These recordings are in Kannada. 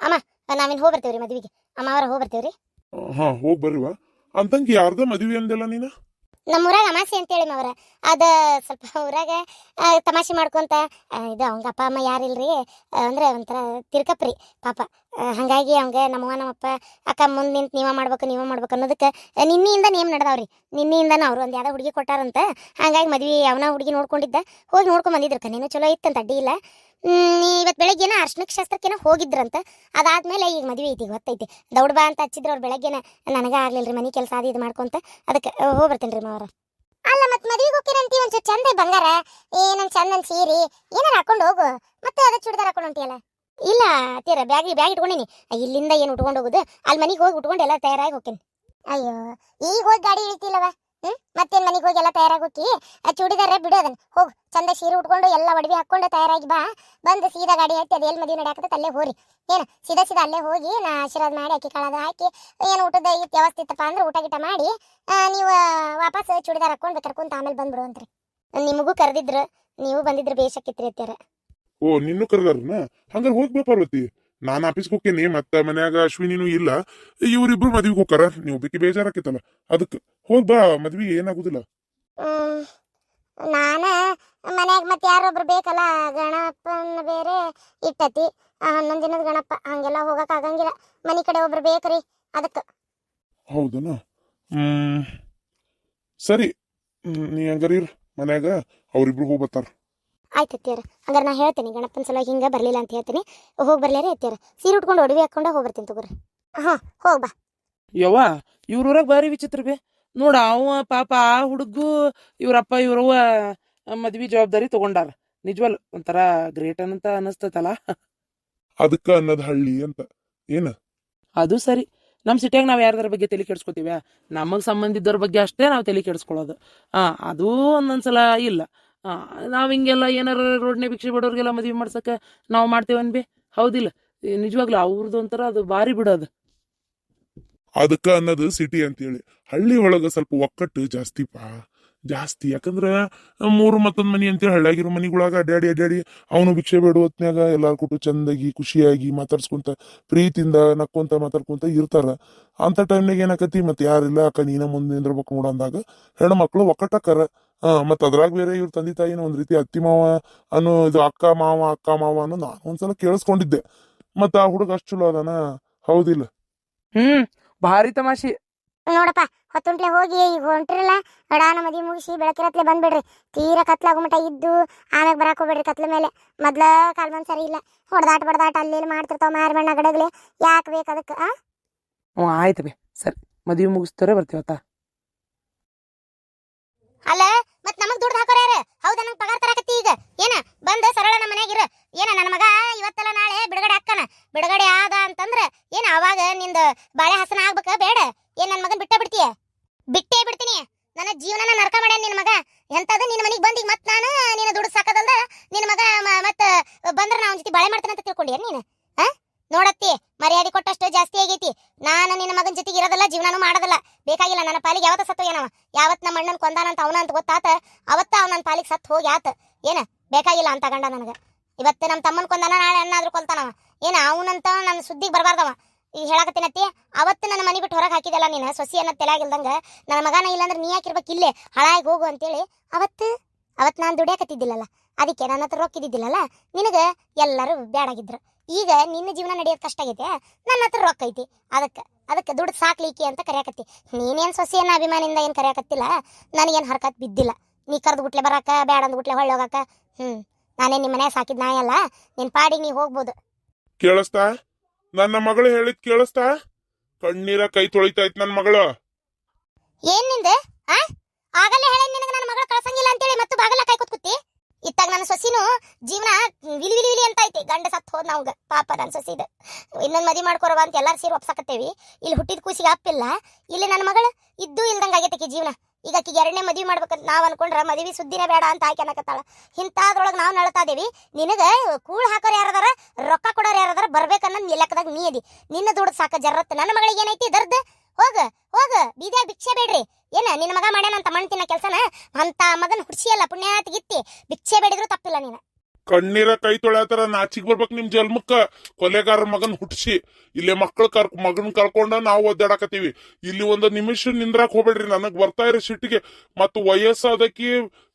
ಅಮ್ಮ ನಾವಿನ್ ಹೋಗಿ ಬರ್ತೇವ್ರಿ ಮದ್ವಿಗೆ. ಅಮ್ಮ ಅವರ ಹೋಗಿ ಬರ್ತೇವ್ರಿ ಹಾ ಹೋಗ್ ಬರ್ರಿವ ಅಂತಂಗಿ ಯಾರ್ದ ಮದ್ವಿ ಅಂದಲ್ಲ ನೀನ? ನಮ್ಮ ಊರಾಗ ಅಮಾಸೆ ಅಂತೇಳಿ ಅವ್ರ ಅದ ಸ್ವಲ್ಪ ಊರಾಗ ತಮಾಷೆ ಮಾಡ್ಕೊಂತ ಇದು ಅವಂಗ ಅಪ್ಪ ಅಮ್ಮ ಯಾರಿಲ್ರಿ? ಅಂದ್ರೆ ಒಂಥರ ತಿರ್ಕಪ್ರಿ ಪಾಪ. ಹಂಗಾಗಿ ಅವಂಗೆ ನಮ್ಮವ್ವ, ನಮ್ಮಪ್ಪ, ಅಕ್ಕ ಮುಂದೆ ನಿಂತು ನೀವ ಮಾಡ್ಬೇಕು ನೀವ ಮಾಡ್ಬೇಕು ಅನ್ನೋದಕ್ಕೆ ನಿನ್ನೆಯಿಂದ ನೇಮ್ ನಡೆದವ್ರಿ. ನಿನ್ನೆಯಿಂದನ ಅವ್ರು ಒಂದು ಯಾವ್ದೋ ಹುಡುಗಿ ಕೊಟ್ಟಾರಂತ. ಹಂಗಾಗಿ ಮದ್ವೆ ಅವನ ಹುಡುಗಿ ನೋಡ್ಕೊಂಡಿದ್ದ. ಹೋಗಿ ನೋಡ್ಕೊಂಡ್ ಬಂದಿದ್ರು ಕಣ್ಣೇನು ಚಲೋ ಇತ್ತಂತ ಅಡ್ಡಿ ಇಲ್ಲ. ಇವತ್ತು ಬೆಳಗ್ಗೆನ ಅರ್ಶನಕ್ಕೆ ಶಾಸ್ತ್ರಕ್ಕೇನ ಹೋಗಿದ್ರಂತ. ಅದಾದ್ಮೇಲೆ ಈಗ ಮದ್ವೆ ಐತಿ ಈಗ ಗೊತ್ತೈತಿ. ದೌಡ್ ಬಾ ಅಂತ ಹಚ್ಚಿದ್ರು ಅವ್ರು ಬೆಳಗ್ಗೆನ. ಆಗಲಿಲ್ಲ ರೀ ಮನೆ ಕೆಲಸ ಅದು ಇದು ಮಾಡ್ಕೊಂತ. ಅದಕ್ಕೆ ಹೋಗಿ ರೀ ಮಾವರ. ಅಲ್ಲ, ಮತ್ತೆ ಮದ್ವಿಗೆ ಹೋಗ್ತೀರಂತಿ ಒಂಚೂರು ಚಂದ ಬಂಗಾರ. ನನ್ನ ಚಂದ ಸೀರಿ ಏನಾರ ಹಾಕೊಂಡು ಹೋಗು. ಮತ್ತೆ ಅದ ಚುಡಿದಾರ ಹಾಕೊಂಡು ಹೊಂಟಿಯಲ್ಲ. ಇಲ್ಲ, ತೀರ ಬ್ಯಾಗ್ ಬ್ಯಾಗ್ ಇಟ್ಕೊಂಡೀನಿ. ಇಲ್ಲಿಂದ ಏನು ಉಟ್ಕೊಂಡು ಹೋಗುದು? ಅಲ್ಲಿ ಮನೆಗೆ ಹೋಗಿ ಉಟ್ಕೊಂಡು ಎಲ್ಲ ತಯಾರಾಗಿ ಹೋಗ್ತೀನಿ. ಅಯ್ಯೋ, ಈಗ ಹೋಗಿ ಗಾಡಿ ಇಳಿತಿಲ್ಲವ? ಹ್ಮ್? ಮತ್ತೇನು ಮನೆಗೆ ಹೋಗಿ ಎಲ್ಲ ತಯಾರಾಗಿ ಹೋಗಿ? ಆ ಚೂಡಿದಾರ ಬಿಡು ಅದನ್ನ ಹೋಗು, ಚಂದ ಸೀರೆ ಉಟ್ಕೊಂಡು ಎಲ್ಲ ಒಡವೆ ಹಾಕೊಂಡು ತಯಾರಾಗಿ ಬಾ. ಬಂದು ಸೀದಾ ಗಾಡಿ ಹತ್ತಿ ಅದು ಎಲ್ಲಿ ಮದುವೆ ನಡೆಯಾಕತ್ತೆ ಅಲ್ಲೇ ಹೋರಿ. ಏನು, ಸೀದಾ ಸೀದಾ ಅಲ್ಲೇ ಹೋಗಿ ನಾ ಆಶೀರ್ವಾದ ಮಾಡಿ, ಅಕ್ಕಿ ಕಾಳದ ಹಾಕಿ, ಏನು ಊಟದ ಇತ್ತು ವ್ಯವಸ್ಥೆ ಇತ್ತಪ್ಪ ಅಂದ್ರೆ ಊಟ ಗಿಟ ಮಾಡಿ ನೀವು ವಾಪಸ್ ಚೂಡಿದಾರ್ ಹಾಕೊಂಡು ಕರ್ಕೊಂತ ಆಮೇಲೆ ಬಂದ್ಬಿಡುವಂತ್ರಿ ನಿಮಗೂ ಕರೆದಿದ್ರು, ನೀವು ಬಂದಿದ್ರೆ ಬೇಷಕ್ಕಿತ್ರಿ ಅತ್ಯಾರ ಓ ನಿನ್ನೂ ಕರೆದಾರನ? ಹಂಗಾರೆ ಹೋಗ್ಬೇ ಪಾರ್ವತಿ. ನಾನು ಆಫೀಸ್ಗೆ ಹೋಗ್ತೇನೆ ಮತ್ತ ಮನ್ಯಾಗ ಅಶ್ವಿನಿನೂ ಇಲ್ಲ. ಇವ್ರಿಬ್ರು ಮದ್ವಿಗೆ ಹೋಗಾರ ನೀವು ಬಿಕ್ಕಿ ಬೇಜಾರಾಕೈತಲ್ಲ. ಅದಕ್ಕೆ ಹೋಗ್ ಬಾ ಮದ್ವಿಗೆ ಏನಾಗುದಿಲ್ಲ. ನಾನ ಮನ್ಯಾಗ ಮತ್ತೆ ಯಾರೊಬ್ರು ಬೇಕಲ್ಲ ಗಣಪನ ಬೇರೆ ಇಟ್ಟತಿ. ಹನ್ನೊಂದ್ ದಿನದ ಗಣಪ ಹಂಗೆಲ್ಲ ಹೋಗಕ್ ಆಗಂಗಿಲ್ಲ. ಮನಿ ಕಡೆ ಒಬ್ರು ಬೇಕ್ರಿ ಅದಕ್ಕೆ. ಹೌದನ? ಹ್ಮ್. ಸರಿ. ನೀ ಹಂಗಾರ ಇರು ಮನ್ಯಾಗ ಅವ್ರಿಬ್ರು ಹೋಗ್ ಬರ್ತಾರ. ಆಯ್ತು ಅತ್ತಿಯರ. ಹಂಗಾರೆ ನಾ ಹೇಳ್ತೇನೆ ಗಣಪನ ಸಲ ಹಿಂಗೆ ಬರಲಿಲ್ಲ ಅಂತ ಹೇಳ್ತೀನಿ. ಹೋಗಿ ಬರ್ಲೇರಿ ಅತ್ತಿಯರ. ಸೀರೆ ಉಟ್ಕೊಂಡು ಒಡವೆ ಹಾಕೊಂಡು ಹೋಗಿ ಬರ್ತೀನಿ ತಗೋರಿ. ಹಾ ಹೋಗಿ ಬಾ. ಯವ್ವ ಇವ್ರ ಬಾರಿ ಭಾರಿ ವಿಚಿತ್ರ ಬೇ. ನೋಡ ಅವ ಪಾಪ ಆ ಹುಡುಗು ಇವ್ರಪ್ಪ ಇವ್ರವ್ವ ಮದ್ವಿ ಜವಾಬ್ದಾರಿ ತಗೊಂಡಾರ. ನಿಜವಲ್ ಒಂಥರ ಗ್ರೇಟ್ ಅಂತ ಅನಿಸ್ತತಲ್ಲ ಅದಕ್ಕ ಅನ್ನದ ಹಳ್ಳಿ ಅಂತ. ಏನ? ಅದು ಸರಿ. ನಮ್ಮ ಸಿಟಿಯಾಗ ನಾವು ಯಾರ್ದಾರ ಬಗ್ಗೆ ತಲೆ ಕೆಡ್ಸ್ಕೊತೀವ್ಯಾ? ನಮಗೆ ಸಂಬಂಧಿದ್ದವ್ರ ಬಗ್ಗೆ ಅಷ್ಟೇ ನಾವು ತಲೆ ಕೆಡಿಸ್ಕೊಳ್ಳೋದು ಆ ಅದು ಒಂದೊಂದ್ಸಲ ಇಲ್ಲ. ನಾವ್ ಹಿಂಗೆಲ್ಲ ಏನಾರ ರೋಡ್ನೆ ಭಿಕ್ಷೆ ಬಿಡೋರಿಗೆಲ್ಲ ಮದ್ವಿ ಮಾಡ್ಸಕ್ಕೆ ನಾವು ಮಾಡ್ತೇವನ್ ಬಿ ಹೌದಿಲ್ಲ. ನಿಜವಾಗ್ಲು ಅವ್ರದ್ದು ಒಂಥರ ಅದು ಭಾರಿ ಬಿಡೋದು ಅದಕ್ಕ ಅನ್ನೋದು ಸಿಟಿ ಅಂತೇಳಿ. ಹಳ್ಳಿ ಒಳಗ ಸ್ವಲ್ಪ ಒಕ್ಕಟ್ಟು ಜಾಸ್ತಿ ಪಾ ಜಾಸ್ತಿ. ಯಾಕಂದ್ರ ಮೂರು ಮತ್ತೊಂದ್ ಮನಿ ಅಂತೇಳಿ ಹಳ್ಳಿಯಾಗಿರೋ ಮನಿಗಳಾಗ ಅಡ್ಡಾಡಿ ಅಡ್ಡಾಡಿ ಅವನು ಭಿಕ್ಷೆ ಬೇಡು ಹೊತ್ನ್ಯಾಗ ಎಲ್ಲಾರು ಕೊಟ್ಟು ಚಂದಾಗಿ, ಖುಷಿಯಾಗಿ ಮಾತಾಡ್ಸ್ಕೊಂತ, ಪ್ರೀತಿಯಿಂದ ನಕ್ಕೊಂತ ಮಾತಾಡ್ಕೊಂತ ಇರ್ತಾರ. ಅಂತ ಟೈಮ್ನಾಗ ಏನಾಕತಿ ಮತ್ತೆ ಯಾರಿಲ್ಲ ಅಕ್ಕ ನೀನ ಮುಂದೆ ನಿಂದಿರ್ಬೇಕು ನೋಡ ಅಂದಾಗ ಹೆಣ್ಣು ಮಕ್ಕಳು ಒಕ್ಕಟ್ಟಕ್ಕಾರ ಆ ಮತ್ ಅದ್ರಾಗ ಬೇರೆ ಇವ್ರ ತಂದೆ ತಾಯಿನ ಒಂದು ರೀತಿ ಅತ್ತಿ ಮಾವ ಅನ್ನೋ ಇದು ಅಕ್ಕ ಮಾವ ಅಕ್ಕ ಮಾವ ಅನ್ನೋ ನಾನು ಒಂದ್ಸಲ ಕೇಳಿಸ್ಕೊಂಡಿದ್ದೆ. ಮತ್ತ ಆ ಹುಡುಗ ಅಷ್ಟು ಚಲೋ ಅದಾನ? ಹೌದಿಲ್ಲ. ಹ್ಮ್ ಭಾರಿ ತಮಾಷೆ. ನೋಡಪ್ಪ ಹೊತ್ತುಂಟ್ಲೆ ಹೋಗಿ ಈಗ ಹೊಂಟ್ರಲ್ಲ ಅಡಾನ ಮದಿ ಮುಗಿಸಿ ಬೆಳಕಿರತ್ಲೆ ಬಂದ್ಬಿಡ್ರಿ. ತೀರಾ ಕತ್ಲಾಗೋ ಮಟ ಇದ್ದು ಆಮ್ಯಾಗ ಬರಾಕ್ ಹೋಗ್ಬೇಡ್ರಿ ಕತ್ಲ ಮೇಲೆ. ಮೊದ್ಲ ಕಾಲ್ ಬಂದ್ ಸರಿ ಇಲ್ಲ. ಹೊಡೆದಾಟ ಬಡದಾಟ ಅಲ್ಲಿ ಇಲ್ಲಿ ಮಾಡ್ತಿರ್ತಾವ ಮಾರಿ ಬಣ್ಣ ಗಡಗ್ಲಿ. ಯಾಕೆ ಬೇಕು ಅದಕ್ಕೆ ಆ? ಹ್ಞೂ ಆಯ್ತು ಬಿ. ಸರಿ ಮದುವೆ ಮುಗಿಸ್ತಾರೆ ಬರ್ತೀವತ್ತ? ಅಲ್ಲ ಮತ್ ನಮಗ್ ದುಡ್ಡು ಹಾಕೋರ ಯಾರು? ಹೌದಾ, ನಂಗೆ ಪಗಾರ ತರಕತ್ತಿ ಈಗ? ಏನ, ಬಂದ ಸರಳ ನಮ್ಮ ಮನ್ಯಾಗ ಇರು. ಏನ, ನನ್ನ ಮಗ ಇವತ್ತಲ್ಲ ನಾಳೆ ಬಿಡುಗಡೆ ಹಾಕನ ಬಿಡುಗಡೆ ಆದ ಅಂತಂದ್ರೆ, ಏನ, ಅವಾಗ ನಿಂದ ಬಾಳೆ ಹಸನ ಆಗ್ಬೇಕ? ಬೇಡ. ಏನ್ ನನ್ನ ಮಗನ್ ಬಿಟ್ಟ ಬಿಡ್ತೀಯ? ಬಿಟ್ಟೇ ಬಿಡ್ತೀನಿ. ನನ್ನ ಜೀವನನ ನರಕ ಮಾಡ್ಯಾನ ನಿನ್ನ ಮಗ. ಎಂತದ ನಿನ್ನ ಮನೆಗೆ ಬಂದಿಗ್ ಮತ್ ನಾನು ನಿನ್ನ ದುಡ್ಡು ಸಾಕದಲ್ದ ನಿನ್ನ ಮಗ ಮತ್ತ ಬಂದ್ರ ನಾ ಅವ್ನ ಜೊತೆ ಬಾಳೆ ಮಾಡ್ತಾನೆ ಅಂತ ತಿಳ್ಕೊಂಡಿ ನೀನು? ಆ? ನೋಡತ್ತಿ, ಮರ್ಯಾದೆ ಕೊಟ್ಟಷ್ಟು ಜಾಸ್ತಿ ಆಗೈತಿ. ನಾನು ನಿನ್ನ ಮಗನ ಜೊತೆಗೆ ಇರೋದಲ್ಲ, ಜೀವನನೂ ಮಾಡೋದಲ್ಲ. ಬೇಕಾಗಿಲ್ಲ, ನನ್ನ ಪಾಲಿಗೆ ಯಾವತ್ತ ಸತ್ತು ಏನವ ಯಾವತ್ ನಮ್ಮ ಅಣ್ಣನ ಕೊಂದಾನಂತ ಅವನ ಅಂತ ಗೊತ್ತಾತ? ಅವತ್ತ ಅವ ನನ್ನ ಪಾಲಿಗೆ ಸತ್ತು ಹೋಗಿ ಆತ ಏನ? ಬೇಕಾಗಿಲ್ಲ ಅಂತ ಗಂಡ ನನಗೆ. ಇವತ್ತು ನಮ್ಮ ತಮ್ಮನ ಕೊಂದಾನ, ನಾಳೆ ಅಣ್ಣಾದ್ರೂ ಕೊಲ್ತಾನವ. ಏನ, ಅವನಂತ ನನ್ನ ಸುದ್ದಿಗೆ ಬರಬಾರ್ದವ? ಈಗ ಹೇಳಕತ್ತೀನತ್ತಿ, ಅವತ್ತು ನನ್ನ ಮನೆ ಬಿಟ್ಟು ಹೊರಗೆ ಹಾಕಿದಲ್ಲ ನೀನು? ಸೊಸಿ ಅನ್ನೋ ನನ್ನ ಮಗನ ಇಲ್ಲಾಂದ್ರೆ ನೀ ಯಾಕಿರ್ಬೇಕು ಇಲ್ಲೇ? ಹಾಳಾಗಿ ಹೋಗು ಅಂತೇಳಿ ಅವತ್ತು ಅವತ್ತು ನಾನು ದುಡಿಯಾಕತ್ತಿದ್ದಿಲ್ಲಲ್ಲ. ಅದಕ್ಕೆ ನನ್ನ ಹತ್ರ ರೊಕ್ಕ ಇದ್ದಿದ್ದಿಲ್ಲಲ್ಲ? ನಿನಗೆ ಎಲ್ಲರೂ ಬ್ಯಾಡಾಗಿದ್ರು ಈಗ ನಿನ್ನ ಜೀವನ ನಡೆಯೋದು ಕಷ್ಟ ಆಗೈತೆ ನನ್ನ ಹತ್ರ ರೊಕ್ಕ ಐತಿ. ಅದಕ್ಕೆ ಅದಕ್ಕೆ ದುಡ್ಡು ಸಾಕ್ಲಿಕ್ಕೆ ಅಂತ ಕರೆಯಕತ್ತಿ. ನೀನೇನ್ ಸೊಸೆಯನ್ನ ಅಭಿಮಾನಿಯಿಂದ ಏನು ಕರೆಯಕತ್ತಿಲ್ಲ? ನನಗೇನು ಹರ್ಕತ್ ಬಿದ್ದಿಲ್ಲ. ನೀ ಕರೆದು ಗುಟ್ಲೆ ಬರಾಕ ಬೇಡ ಅಂದ್ ಗುಟ್ಲೆ ಹೊಳ್ಳಿ ಹೋಗಾಕ. ಹ್ಮ್ ನಾನೇ ನಿಮ್ಮ ಮನೆ ಸಾಕಿದ್ ನಾಯಿ ಅಲ್ಲ. ನಿನ್ ಪಾಡಿಗೆ ನೀ ಹೋಗ್ಬೋದು. ಕೇಳಿಸ್ತಾ? ನನ್ನ ಮಗಳು ಹೇಳಿದ್ ಕೇಳಿಸ್ತಾ? ಕಣ್ಣೀರ ಕೈ ತೊಳಿತಾ ಇತ್ತು ನನ್ನ ಮಗಳು. ಏನ್ನಿಂದ ಆ? ಆಗಲೇ ಹೇಳಿ ನಿನಗೆ ನನ್ನ ಮಗಳು ಕಳ್ಸಂಗಿಲ್ಲ ಅಂತೇಳಿ ಮತ್ತು ಬಾಗಲ ಕೈ ಕೂತಿ ಇತ್ತಾಗ ನನ್ನ ಸೊಸಿನೂ ಜೀವನ ವಿಲಿ ವಿಲಿ ವಿಲಿ ಅಂತ ಐತಿ. ಗಂಡ ಸತ್ತು ಹೋದ್ ನಾವ್ಗ. ಪಾಪ ನನ್ನ ಸೊಸಿದ. ಇನ್ನೊಂದು ಮದಿ ಮಾಡ್ಕೊರವ ಅಂತ ಎಲ್ಲಾರು ಸೇರಿ ಒಪ್ಸಾಕತ್ತೇವಿ. ಇಲ್ಲಿ ಹುಟ್ಟಿದ ಕೂಸಿಗೆ ಅಪ್ಪಿಲ್ಲ ಇಲ್ಲಿ. ನನ್ನ ಮಗಳು ಇದ್ದು ಇಲ್ದಂಗ ಆಗೈತಿ ಆಕಿ ಜೀವನ. ಈಗ ಆಕಿಗೆ ಎರಡನೇ ಮದ್ವಿ ಮಾಡ್ಬೇಕಂತ ನಾವು ಅನ್ಕೊಂಡ್ರೆ ಮದ್ವಿ ಸುದ್ದಿನೇ ಬೇಡ ಅಂತ ಆಕೆ ಅನ್ನಕತ್ತಾಳ. ಇಂಥದ್ರೊಳಗೆ ನಾವು ನಳ್ತಾ ಇದೀವಿ. ನಿನಗೆ ಕೂಳ್ ಹಾಕೋರು ಯಾರದಾರ, ರೊಕ್ಕ ಕೊಡೋರು ಯಾರದಾರ ಬರ್ಬೇಕನ್ನೋದ್ ಲೆಕ್ಕದಾಗ ನೀ ಅದಿ. ನಿನ್ನ ದುಡ್ಡು ಸಾಕ ಜರತ್ ನನ್ನ ಮಗಳಿಗೆ ಏನೈತಿ? ದರ್ದ. ಹೋಗ ಹೋಗ. ಬೀದಿಯಾಗ ಭಿಕ್ಷೆ ಬೇಡ್ರಿ. ಏನ ನಿನ್ನ ಮಗ ಮಾಡ್ಯಾನ ಅಂತ ಮಣ್ತಿನ ಕೆಲ್ಸನ? ಅಂತ ಮಗನ್ ಹುಡ್ಸಿಯಲ್ಲ ಪುಣ್ಯ ಗಿತ್ತಿ. ಭಿಕ್ಷೆ ಬೇಡಿದ್ರು ತಪ್ಪಿಲ್ಲ ನೀನ. ಕಣ್ಣೀರ ಕೈ ತೊಳ್ಯಾತರ ನಾಚಿಕ್ ಬರ್ಬೇಕು ನಿಮ್ ಜನ್ಮಕ್ಕ. ಕೊಲೆಗಾರ ಮಗನ್ ಹುಟ್ಸಿ. ಇಲ್ಲೇ ಮಕ್ಕಳು ಕರ್ ಮಗನ್ ಕರ್ಕೊಂಡ ನಾವು ಒದ್ದಾಡಕತ್ತೀವಿ. ಇಲ್ಲಿ ಒಂದು ನಿಮಿಷ ನಿಂದ್ರಾಕ್ ಹೋಗ್ಬೇಡ್ರಿ ನನಗ್ ಬರ್ತಾ ಇರೋ ಸಿಟ್ಟಿಗೆ. ಮತ್ ವಯಸ್ಸಾದಕಿ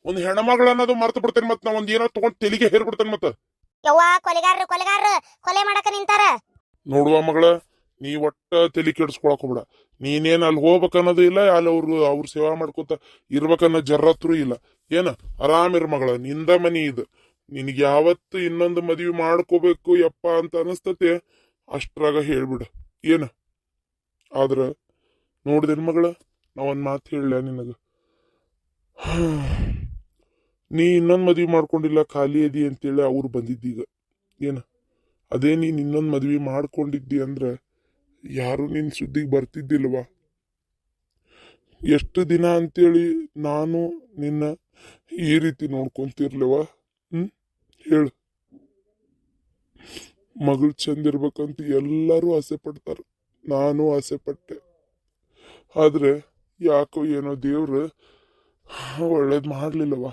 ಒಂದ್ ಹೆಣ್ಮಗಳ ಅನ್ನೋದು ಮರ್ತು ಬಿಡ್ತೇನೆ ಮತ್ ನಾ ಒಂದ್ ಏನೋ ತಗೊಂಡ್ ತೆಲಿಗೆ ಹೇರ್ಬಿಡ್ತೇನೆ ಮತ್ತೆ. ಯವ್ವಾ ಕೊಲೆಗಾರರು ಕೊಲೆಗಾರರು. ಕೊಲೆ ಮಾಡಕ ನಿಂತಾರ. ನೋಡುವ ಮಗಳ. ನೀ ಒಟ್ಟ ತಲೆ ಕೆಡಿಸ್ಕೊಳಕ್ ಬಿಡ ನೀನೇನ್ ಅಲ್ಲಿ ಹೋಗ್ಬೇಕನ್ನೋದು ಇಲ್ಲ, ಅಲ್ಲಿ ಅವ್ರು, ಅವ್ರ ಸೇವಾ ಮಾಡ್ಕೊತ ಇರ್ಬೇಕನ್ನೋ ಜರತ್ರು ಇಲ್ಲ. ಏನ? ಇರ ಮಗಳ, ನಿಂದ ಮನಿ ಇದು. ನಿನಗೆ ಯಾವತ್ತು ಇನ್ನೊಂದು ಮದ್ವಿ ಮಾಡ್ಕೋಬೇಕು ಯಪ್ಪ ಅಂತ ಅನಸ್ತತೆ. ಅಷ್ಟ್ರಾಗ ಹೇಳ್ಬಿಡ. ಏನ? ಆದ್ರ ನೋಡ್ದೇನ್ ಮಗಳ? ನಾ ಒಂದ್ ಮಾತು ಹೇಳ ನಿನಗ? ನೀ ಇನ್ನೊಂದ್ ಮದ್ವಿ ಮಾಡ್ಕೊಂಡಿಲ್ಲ, ಖಾಲಿ ಅದಿ ಅಂತೇಳಿ ಅವ್ರು ಬಂದಿದ್ದೀಗ. ಏನ? ಅದೇ ನೀನ್ ಇನ್ನೊಂದ್ ಮದ್ವಿ ಮಾಡ್ಕೊಂಡಿದ್ದಿ ಅಂದ್ರ ಯಾರು ನಿನ್ನ ಸುದ್ದಿಗೆ ಬರ್ತಿದ್ದಿಲ್ವಾ? ಎಷ್ಟು ದಿನ ಅಂತೇಳಿ ನಾನು ನಿನ್ನ ಈ ರೀತಿ ನೋಡ್ಕೊಂತಿರ್ಲವ? ಹ್ಮ್? ಹೇಳು. ಮಗಳು ಚಂದ ಇರ್ಬೇಕಂತ ಎಲ್ಲರೂ ಆಸೆ ಪಡ್ತಾರ. ನಾನು ಆಸೆ ಪಟ್ಟೆ. ಆದ್ರೆ ಯಾಕೋ ಏನೋ ದೇವ್ರು ಒಳ್ಳೇದ್ ಮಾಡ್ಲಿಲ್ಲವ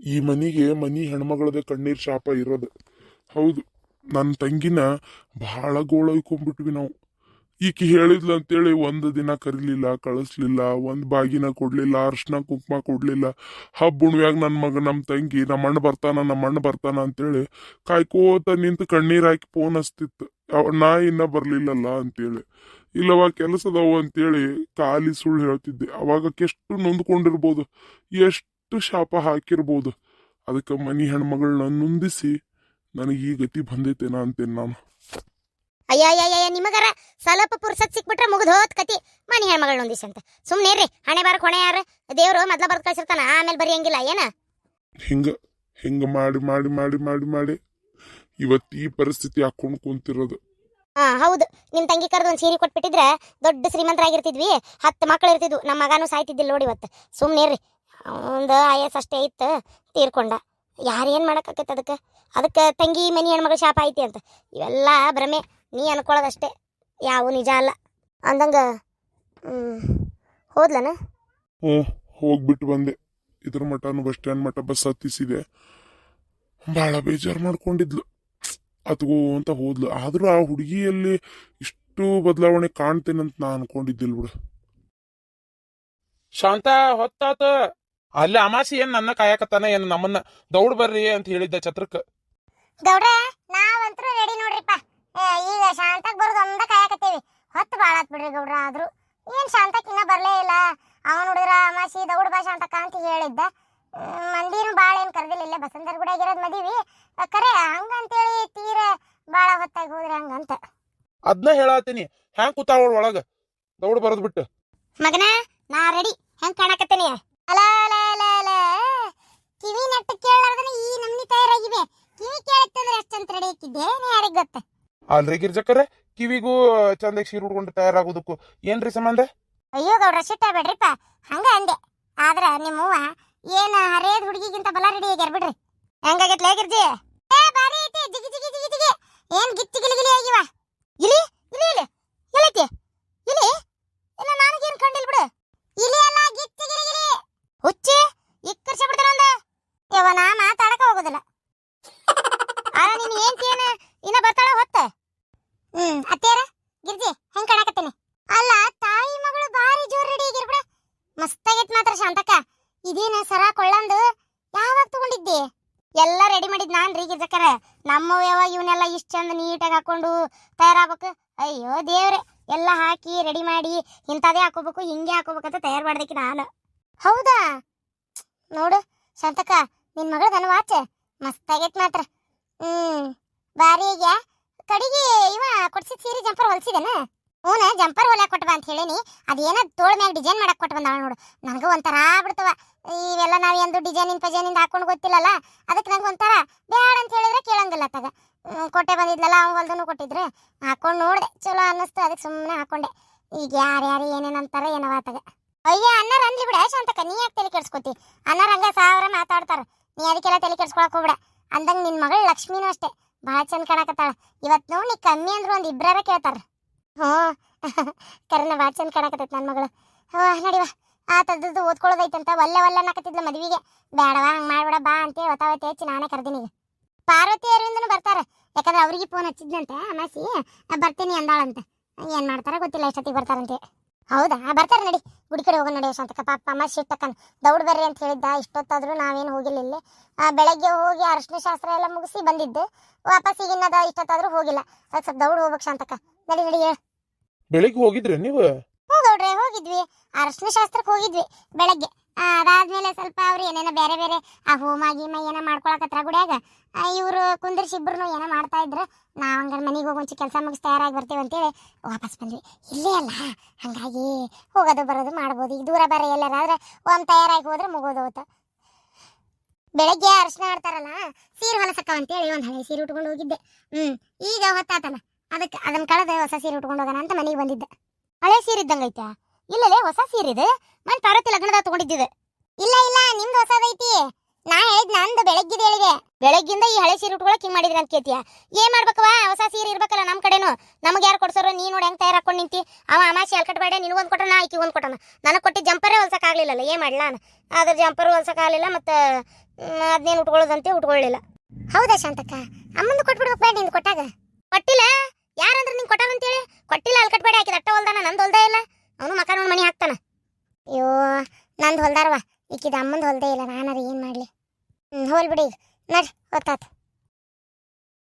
ಈ ಮನಿಗೆ ಮನಿ ಹೆಣ್ಮಗಳದೇ ಕಣ್ಣೀರ್ ಶಾಪ ಇರೋದು. ಹೌದು. ನನ್ನ ತಂಗಿನ ಬಹಳ ಗೋಳೈಕೊಂಡ್ಬಿಟ್ವಿ ನಾವು. ಈಕೆ ಹೇಳಿದ್ಲು ಅಂತೇಳಿ ಒಂದು ದಿನ ಕರಿಲಿಲ್ಲ, ಕಳಿಸ್ಲಿಲ್ಲ, ಒಂದು ಬಾಗಿನ ಕೊಡ್ಲಿಲ್ಲ, ಅರ್ಶನ ಕುಂಕುಮ ಕೊಡ್ಲಿಲ್ಲ. ಹಬ್ಬ ನನ್ನ ಮಗ ನಮ್ಮ ತಂಗಿ ನಮ್ಮ ಅಣ್ಣ ಬರ್ತಾನ ನಮ್ಮ ಅಣ್ಣ ಬರ್ತಾನ ಅಂತೇಳಿ ಕಾಯ್ಕೋತ ನಿಂತು ಕಣ್ಣೀರು ಹಾಕಿ ಫೋನ್ ಹಚ್ತಿತ್ತು. ನಾ ಇನ್ನ ಬರಲಿಲ್ಲಲ್ಲ ಅಂತೇಳಿ. ಇಲ್ಲವ ಕೆಲಸದವು ಅಂತೇಳಿ ಖಾಲಿ ಸುಳ್ಳು ಹೇಳ್ತಿದ್ದೆ. ಅವಾಗ ಎಷ್ಟು ನೊಂದ್ಕೊಂಡಿರ್ಬೋದು, ಎಷ್ಟು ಶಾಪ ಹಾಕಿರ್ಬೋದು. ಅದಕ್ಕೆ ಮನಿ ಹೆಣ್ಮಗಳನ್ನ ನೊಂದಿಸಿ ನನಗೆ ಈ ಗತಿ ಬಂದೈತೇನ ಅಂತೇನೆ ನಾನು. ಅಯ್ಯಯ್ಯಯ್ಯ ಅಯ್ಯ ಅಯ್ಯ ನಿಮಗರ ಸ್ವಲ್ಪ ಪುರ್ಸತ್ ಸಿಕ್ಬಿಟ್ರೆ ಮುಗಿದು ಹೋತ್ ಕತಿ. ಮನಿ ಹೆಣ್ಮಗಳು ಒಂದಿಸ್ ಅಂತ. ಸುಮ್ನೆ ರೀ ಹಣೆ ಬಾರ ಕೊನೆ ಯಾರು. ದೇವ್ರು ಮೊದ್ಲ ಬರ್ದು ಕಳ್ಸಿರ್ತಾನ ಆಮೇಲೆ ಬರೆಯಂಗಿಲ್ಲ ಏನ? ಹಿಂಗ ಹಿಂಗ ಮಾಡಿ ಮಾಡಿ ಮಾಡಿ ಮಾಡಿ ಮಾಡಿ ಇವತ್ತು ಈ ಪರಿಸ್ಥಿತಿ ಹಾಕೊಂಡು ಕುಂತಿರೋದು. ಹಾ ಹೌದು. ನಿಮ್ಮ ತಂಗಿ ಕರೆದು ಒಂದ್ ಸೀರೆ ಕೊಟ್ಬಿಟ್ಟಿದ್ರೆ ದೊಡ್ಡ ಶ್ರೀಮಂತರಾಗಿರ್ತಿದ್ವಿ ಹತ್ತು ಮಕ್ಳು ಇರ್ತಿದ್ವು ನಮ್ಮ ಮಗನೂ ಸಾಯ್ತಿದ್ದಿಲ್ಲ ನೋಡಿ ಇವತ್ತು. ಸುಮ್ನೆ ರೀ ಒಂದು ಐ ಎಸ್ ಅಷ್ಟೇ ಇತ್ತು ತೀರ್ಕೊಂಡ. ಯಾರೇನ್ ಮಾಡೋಕ್ಕಾಕೈತೆ ಅದಕ್ಕೆ? ಅದಕ್ಕೆ ತಂಗಿ ಮನಿ ಹೆಣ್ಮಗಳು ಶಾಪ ಐತಿ ಅಂತ. ಇವೆಲ್ಲ ಭ್ರಮೆ. ನೀ ಅನ್ಕೊಳ್ಳೋದಷ್ಟೇ. ಯಾವ ನಿಜ ಅಲ್ಲ. ಅಂದಂಗೆ ಹ್ಮ್ ಹೋದ್ಲನ? ಹ್ಞೂ ಹೋಗ್ಬಿಟ್ಟು ಬಂದೆ. ಇದ್ರ ಮಟನು ಬಸ್ ಸ್ಟ್ಯಾಂಡ್ ಮಠ ಬಸ್ ಹತ್ತಿಸಿದೆ. ಭಾಳ ಬೇಜಾರು ಮಾಡ್ಕೊಂಡಿದ್ಲು. ಅತ್ಗೋ ಅಂತ ಹೋದ್ಲು. ಆದರೂ ಆ ಹುಡುಗಿಯಲ್ಲಿ ಇಷ್ಟು ಬದಲಾವಣೆ ಕಾಣ್ತೇನಂತ ನಾ ಅನ್ಕೊಂಡಿದ್ದಿಲ್ಲ ಬಿಡು. ಶಾಂತ ಹೊತ್ತಾತ? ಅಲ್ಲಿ ಅಮಾಸಿ ಏನ್ ನನ್ನ ಕಾಯಕತ್ತಾನ ಏನು ನಮ್ಮನ್ನ ದೌಡ್ ಬರ್ರಿ ಅಂತ ಹೇಳಿದ್ದ ಛತ್ರಕ್ ದೌಡ್ರೆ ನಾವಂತರೂ ರೆಡಿ ನೋಡ್ರಿಪ್ಪ. ಈಗ ಶಾಂತಾಗ್ ಬರೋದು ಒಂದ ಕಾಯಕತ್ತೀವಿ. ಹೊತ್ತು ಭಾಳ ಆತ್ ಬಿಡ್ರಿ ಗೌಡ್ರ ಆದ್ರು. ಏನ್ ಶಾಂತಕ್ ಇನ್ನ ಬರ್ಲೇ ಇಲ್ಲ. ಅವನು ನೋಡಿದ್ರ ಅಮಾಸಿ ದೌಡ್ ಬಾ ಶಾಂತಕ್ಕ ಅಂತ ಹೇಳಿದ್ದ. ಮಂದಿನು ಭಾಳ ಏನ್ ಕರೆದಿಲ್ಲ. ಇಲ್ಲ ಬಸಂತರ್ ಗುಡಿ ಆಗಿರೋದ್ ಮದಿವಿ. ಕರೆ ಹಂಗಂತೇಳಿ ತೀರ ಭಾಳ ಹೊತ್ತಾಗಿ ಹೋದ್ರಿ ಹಂಗಂತ. ಅದ್ನ ಹೇಳತ್ತೀನಿ ಹ್ಯಾಂಗ್ ಕೂತಾವಳ ಒಳಗ? ದೌಡ್ ಬರದ್ ಬಿಟ್ಟು. ಮಗನ ನಾ ರೆಡಿ ಹೆಂಗ್ ಕಾಣಕತ್ತೀನಿ? ಅಲ ಅಲ ಕಿವಿ ನೆಟ್ಟ ಕೇಳಾರ್ದನ ಈ ನಮ್ನಿ ತಯಾರಾಗಿವೆ. ಕಿವಿ ಕೇಳಿತ್ತಂದ್ರೆ ಅಷ್ಟಂತ ರೆಡಿ ಹಾಕಿದ್ದೆ ಯಾರಿಗೆ ಗೊತ್ತ? ಅಲ್ರಿ ಗಿರ್ಜಕ್ಕರೆ ಕಿವಿಗೂ ಚಂದಕ್ಕೆ ಸೀರೆ ಉಡ್ಕೊಂಡು ತಯಾರಾಗೋದಕ್ಕೂ ಏನ್ರಿ ಸಂಬಂಧ? ಅಯ್ಯೋ ಗೌಡ್ರ ಸಿಟ್ಟ ಬೇಡ್ರಿಪ್ಪ. ಹಂಗ ಅಂದೆ. ಆದ್ರ ನಿಮ್ಮವ್ವ ಏನ ಹರೇದ್ ಹುಡುಗಿಗಿಂತ ಬಲ ರೆಡಿ ಆಗ್ಯಾರ ಬಿಡ್ರಿ. ಹೆಂಗಾಗೈತ್ಲೇ ಗಿರ್ಜಿ? ಏ ಬಾರಿ ಐತಿ. ಜಿಗಿ ಜಿಗಿ ಜಿಗಿ ಜಿಗಿ. ಏನ್ ಗಿಚ್ಚಿ ಗಿಲಿ ಗಿಲಿ ಆಗಿವ? ಇಲಿ? ಇಲಿ ಇಲಿ. ಎಲ್ಲೈತಿ? ಇಲಿ? ಇಲ್ಲ ನನಗೇನ್ ಕಂಡಿಲ್ ಬಿಡು ಇಲಿ ಅಲ್ಲ ಗಿಚ್ಚಿ ಗಿಲಿ ಗಿಲಿ ಹುಚ್ಚಿ ಇಕ್ಕರ್ಸ ಬಿಡ್ತಾರ ಒಂದ ಯವ್ವ ನಾ ಮಾತಾಡಕ ಹೋಗೋದಿಲ್ಲ ಆರ ನೀನ್ ಏನ್ ಇನ್ನ ಬರ್ತಾಳ ಹೊತ್ತ ಹ್ಮ್ ಅತ್ತೇರ ಗಿರ್ಜಿ ಹೆಂಗ್ ಕಾಣಕತ್ತೀನಿ ಅಲ್ಲ ತಾಯಿ ಮಗಳು ಬಾರಿ ಜೋರ್ ರೆಡಿ ಆಗಿರ್ ಬಿಡ ಮಸ್ತಾಗೈತ್ ಮಾತ್ರ ಶಾಂತಕ್ಕ ಇದೇನ ಸರ ಕೊಳ್ಳಂದು ಯಾವಾಗ ತಗೊಂಡಿದ್ದಿ ಎಲ್ಲ ರೆಡಿ ಮಾಡಿದ್ ನಾನ್ ರೀ ಗಿರ್ಜಕ್ಕರ ನಮ್ಮ ಯಾವ ಇವನ್ನೆಲ್ಲ ಇಷ್ಟ ಚಂದ ನೀಟಾಗಿ ಹಾಕೊಂಡು ತಯಾರಾಗ್ಬೇಕು? ಅಯ್ಯೋ ದೇವ್ರೆ, ಎಲ್ಲ ಹಾಕಿ ರೆಡಿ ಮಾಡಿ ಇಂಥದೇ ಹಾಕೋಬೇಕು ಹಿಂಗೆ ಹಾಕೋಬೇಕಂತ ತಯಾರು ಮಾಡ್ದಕ್ಕೆ ನಾನು. ಹೌದಾ? ನೋಡು ಶಾಂತಕ್ಕ ನಿನ್ನ ಮಗಳ ನನ್ನ ವಾಚ್ ಮಸ್ತಾಗೈತೆ ಮಾತ್ರ. ಹ್ಮ್, ಬಾರಿ ಆಗ್ಯಾ ಕಡಿಗೆ ಇವ ಕೊಡ್ಸಿದ ಸೀರೆ ಜಂಪರ್ ಹೊಲ್ಸಿದನ? ಹ್ಞೂ ಜಂಪರ್ ಹೊಲ್ಯಾಕ ಕೊಟ್ಟ ಅಂತ ಹೇಳೀನಿ. ಅದೇನ ತೋಳ್ ಮ್ಯಾಗ ಡಿಸೈನ್ ಮಾಡಕ್ ಕೊಟ್ಟು ಬಂದಾಳ ನೋಡು. ನನಗೂ ಒಂಥರ ಆಗ್ಬಿಡ್ತವ. ಇವೆಲ್ಲ ನಾವು ಎಂದು ಡಿಸೈನಿನ್ ಪಜೈನಿಂದ ಹಾಕೊಂಡು ಗೊತ್ತಿಲ್ಲಲ್ಲ? ಅದಕ್ಕೆ ನಂಗೆ ಒಂಥರ ಬೇಡ ಅಂತ ಹೇಳಿದ್ರೆ ಕೇಳಂಗಿಲ್ಲ ತಗ. ಕೊಟ್ಟೆ ಬಂದಿದ್ಲಲ್ಲ ಅವ್ನು ಹೊಲ್ದೂ ಕೊಟ್ಟಿದ್ರೆ. ಹಾಕೊಂಡು ನೋಡಿದೆ. ಚಲೋ ಅನ್ನಿಸ್ತು ಅದಕ್ಕೆ ಸುಮ್ಮನೆ ಹಾಕೊಂಡೆ. ಈಗ ಯಾರು ಯಾರು ಏನೇನು ಅಂತಾರೆ ಏನವ ತಗ. ಅಯ್ಯ, ಅನ್ನಾರ ಅನ್ಲಿ ಬಿಡ. ಶಾಂತಕ ನೀ ಯಾಕೆ ತಲೆ ಕೆಡ್ಸ್ಕೊತಿ? ಅನ್ನಾರ ಹಂಗ ಸಾವಿರ ಮಾತಾಡ್ತಾರ. ನೀ ಅದಕ್ಕೆಲ್ಲ ತಲೆ ಕೆಡ್ಸ್ಕೊಳಕ್ ಹೋಗ್ಬಿಡ. ಅಂದಂಗೆ ನಿನ್ನ ಮಗಳು ಲಕ್ಷ್ಮಿನೂ ಅಷ್ಟೇ. ಭಾಳ ಚಂದ ಕಾಣಕತ್ತಾಳ. ಇವತ್ತು ನೋಡಿ ಕಮ್ಮಿ ಅಂದ್ರು ಒಂದು ಇಬ್ಬರ ಕೇಳ್ತಾರ. ಹ್ಞೂ ಕರೆನ ಭಾಳ ಚಂದ ಕಾಣಕತ್ತೈತೆ ನನ್ನ ಮಗಳು. ಹ್ಞೂ ನಡಿವ ಆ ತದ್ದು ಓದ್ಕೊಳ್ಳೋದೈತಂತ ಒಲ್ಲೆ ಒಲ್ಲೆ ಅನ್ನಕತ್ತಿದ್ಲು ಮದುವಿಗೆ. ಬೇಡವಾ ಹಂಗೆ ಮಾಡ್ಬೇಡ ಬಾ ಅಂತೇಳಿ ಒತ್ತಾವತ್ತೆ ಹೆಚ್ಚು ನಾನೇ ಕರ್ದಿನಿ ಈಗ. ಪಾರ್ವತಿ ಅರವಿಂದನು ಬರ್ತಾರೆ. ಯಾಕಂದ್ರೆ ಅವ್ರಿಗೆ ಫೋನ್ ಹಚ್ಚಿದ್ನಂತೆ ಅಮಾಸಿ ಬರ್ತೀನಿ ಅಂದಾಳಂತೆ. ಏನ್ ಮಾಡ್ತಾರ ಗೊತ್ತಿಲ್ಲ ಎಷ್ಟೊತ್ತಿಗೆ ಬರ್ತಾರಂತೆ. ಹೌದಾ? ಬರ್ತಾರೆ ನಡಿ. ಗುಡಿ ಕಡೆ ಹೋಗೋಣ ನಡಿ ಶಾಂತಕ ಪಾಪ ಅಮ್ಮ ಶಿಟ್ಟಕ್ಕನ್ ದೌಡ್ ಬರ್ರಿ ಅಂತ ಹೇಳಿದ್ದ ಇಷ್ಟೊತ್ತಾದ್ರೂ ನಾವೇನು ಹೋಗಿಲ್ಲ ಇಲ್ಲಿ. ಆ, ಬೆಳಗ್ಗೆ ಹೋಗಿ ಅರಶಿನ ಶಾಸ್ತ್ರ ಎಲ್ಲ ಮುಗಿಸಿ ಬಂದಿದ್ದೆ. ವಾಪಸ್ ಈಗಿನ್ನದ ಇಷ್ಟೊತ್ತಾದ್ರೂ ಹೋಗಿಲ್ಲ. ಸ್ವಲ್ಪ ದೌಡ್ ಹೋಗ್ಬೇಕು ಶಾಂತಕ ನಡಿ ನಡಿ ಹೇಳು ಬೆಳಿಗ್ಗೆ ಹೋಗಿದ್ರಿ ನೀವು? ಹೋಗೌಡ್ರೆ ಹೋಗಿದ್ವಿ. ಅರಶಿನ ಶಾಸ್ತ್ರಕ್ಕೆ ಹೋಗಿದ್ವಿ ಬೆಳಗ್ಗೆ. ಆ, ಅದಾದ್ಮೇಲೆ ಸ್ವಲ್ಪ ಅವ್ರು ಏನೇನೋ ಬೇರೆ ಬೇರೆ ಆ ಹೋಮ ಗೀಮ ಏನೋ ಮಾಡ್ಕೊಳಕತ್ರ ಗುಡಿಯಾಗ. ಇವರು ಕುಂದ್ರಿಸಿ ಇಬ್ರು ಏನೋ ಮಾಡ್ತಾ ಇದ್ರು. ನಾವ್ ಹಂಗಾರೆ ಮನೆಗೆ ಹೋಗಿ ಒಂಚೂರು ಕೆಲಸ ಮುಗಿಸಿ ತಯಾರಾಗಿ ಬರ್ತೀವಿ ಅಂತೇಳಿ ವಾಪಸ್ ಬಂದ್ವಿ. ಇಲ್ಲೇ ಅಲ್ಲ ಹಂಗಾಗಿ ಹೋಗೋದು ಬರೋದು ಮಾಡ್ಬೋದು. ಈಗ ದೂರ ಬೇರೆ ಎಲ್ಲಾರಾದ್ರೆ ಒಮ್ಮೆ ತಯಾರಾಗಿ ಹೋದ್ರೆ ಮುಗೋದು ಹೋತ. ಬೆಳಗ್ಗೆ ಅರ್ಶನ ಆಡ್ತಾರಲ್ಲ ಸೀರೆ ಹೊಲಸಕ್ಕ ಅಂತೇಳಿ ಒಂದು ಹಳೆ ಸೀರೆ ಉಟ್ಕೊಂಡು ಹೋಗಿದ್ದೆ. ಹ್ಮ್ ಈಗ ಹೊತ್ತಾತಲ್ಲ. ಅದಕ್ಕೆ ಅದನ್ನ ಕಳೆದ ಹೊಸ ಸೀರೆ ಉಟ್ಕೊಂಡು ಹೋಗೋಣ ಅಂತ ಮನೆಗೆ ಬಂದಿದ್ದೆ. ಹಳೆ ಸೀರೆ ಇದ್ದಂಗೈತೆ ಇಲ್ಲಲೇ ಹೊಸ ಸೀರೆ ಇದೆ? ಮನ್ ಪಾರ್ವತಿ ಲಗ್ನದ ತಗೊಂಡಿದ್ದಿದೆ. ಇಲ್ಲ ಇಲ್ಲ, ನಿಮ್ದು ಹೊಸದೈತಿ. ನಾ ಹೇಳಿದ್ ನಂದು ಬೆಳಗ್ಗಿದ ಹೇಳಿದೆ ಬೆಳಗ್ಗಿಂದ ಈ ಹಳೆ ಸೀರೆ ಉಟ್ಕೊಳಕ್ ಹಿಂಗ್ ಮಾಡಿದ್ರಿ ಅಂತ ಕೇತಿಯ ಏನ್ ಮಾಡ್ಬೇಕವ ಹೊಸ ಸೀರೆ ಇರ್ಬೇಕಲ್ಲ ನಮ್ ಕಡೆನು. ನಮ್ಗೆ ಯಾರು ಕೊಡ್ಸೋರು? ನೀ ನೋಡಿ ಹೆಂಗ್ ತಯಾರು ಹಾಕೊಂಡು ನಿಂತಿ. ಅವ ಅಮಾಸಿ ಅಲ್ಕಟ್ ಬೇಡ ನಿನಗೊಂದು ಕೊಟ್ಟ ನಾ ಆಕಿ ಒಂದ್ ಕೊಟ್ಟನ. ನನಗೆ ಕೊಟ್ಟಿದ್ದ ಜಂಪರೇ ಹೊಲ್ಸಕ್ ಆಗ್ಲಿಲ್ಲಲ್ಲ, ಏನ್ ಮಾಡ್ಲಾ ಅದ್ರ ಜಂಪರ್ ಹೊಲ್ಸಕ್ ಆಗ್ಲಿಲ್ಲ ಮತ್ತೆ ಅದ್ನೇನು ಉಟ್ಕೊಳ್ಳೋದಂತೆ ಉಟ್ಕೊಳ್ಳಿಲ್ಲ ಹೌದಾ ಶಾಂತಕ್ಕ? ಅಮ್ಮಂದು ಕೊಟ್ಬಿಡ್ಬೇಕು ಬೇಡ ಕೊಟ್ಟಾಗ. ಕೊಟ್ಟಿಲ್ಲ? ಯಾರಂದ್ರೆ ನಿಂಗೆ ಹೇಳಿ ಕೊಟ್ಟಿಲ್ಲ ಅಲ್ಲಿ ಕಟ್ಬೇಡಿ ಹಾಕಿದ ಅಟ್ಟ ಹೊಲ್ದಾನ, ನಂದು ಹೊಲ್ದೇ ಇಲ್ಲ. ಅವನು ಮಕ್ಕ ನೋಡಿ ಮನೆ ಹಾಕ್ತಾನ. ಅಯ್ಯೋ, ನಂದು ಹೊಲ್ದಾರವ. ಈಕಿದ ಅಮ್ಮಂದು ಹೊಲ್ದೇ ಇಲ್ಲ ನಾನು ಏನು ಮಾಡಲಿ? ಹ್ಞೂ ಹೋಲ್ ಬಿಡಿ ನಡ್ರಿ ಹೊತ್ತಾತು